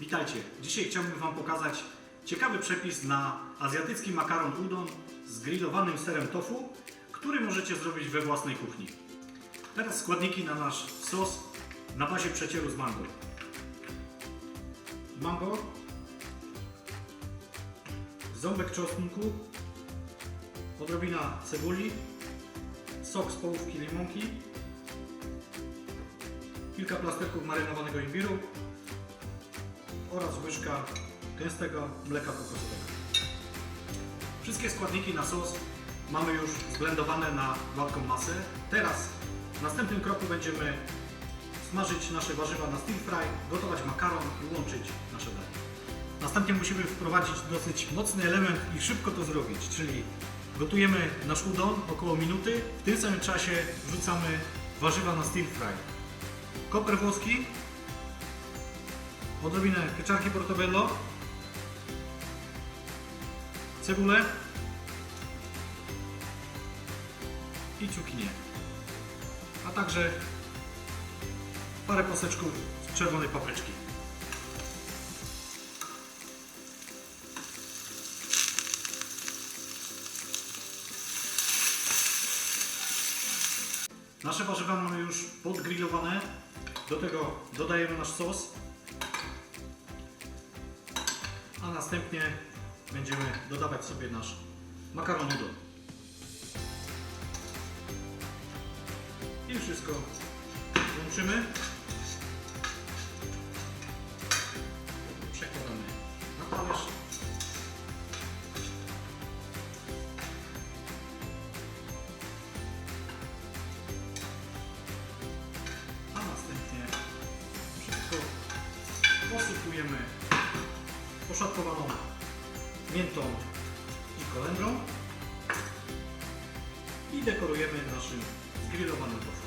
Witajcie. Dzisiaj chciałbym Wam pokazać ciekawy przepis na azjatycki makaron udon z grillowanym serem tofu, który możecie zrobić we własnej kuchni. Teraz składniki na nasz sos na bazie przecieru z mango. Mango, ząbek czosnku, odrobina cebuli, sok z połówki limonki, kilka plasterków marynowanego imbiru oraz łyżka gęstego mleka kokosowego. Wszystkie składniki na sos mamy już zblendowane na gładką masę. Teraz w następnym kroku będziemy smażyć nasze warzywa na stir fry, gotować makaron i łączyć nasze danie. Następnie musimy wprowadzić dosyć mocny element i szybko to zrobić, czyli gotujemy nasz udon około minuty, w tym samym czasie wrzucamy warzywa na stir fry. Koper włoski, odrobinę pieczarki portobello, cebulę i cukinię, a także parę paseczków czerwonej papryczki. Nasze warzywa mamy już podgrillowane. Do tego dodajemy nasz sos. A następnie będziemy dodawać sobie nasz makaron. I wszystko łączymy. Przekładamy na talerz. A następnie wszystko posypujemy poszatkowaną miętą i kolendrą i dekorujemy naszym zgrillowanym tofu.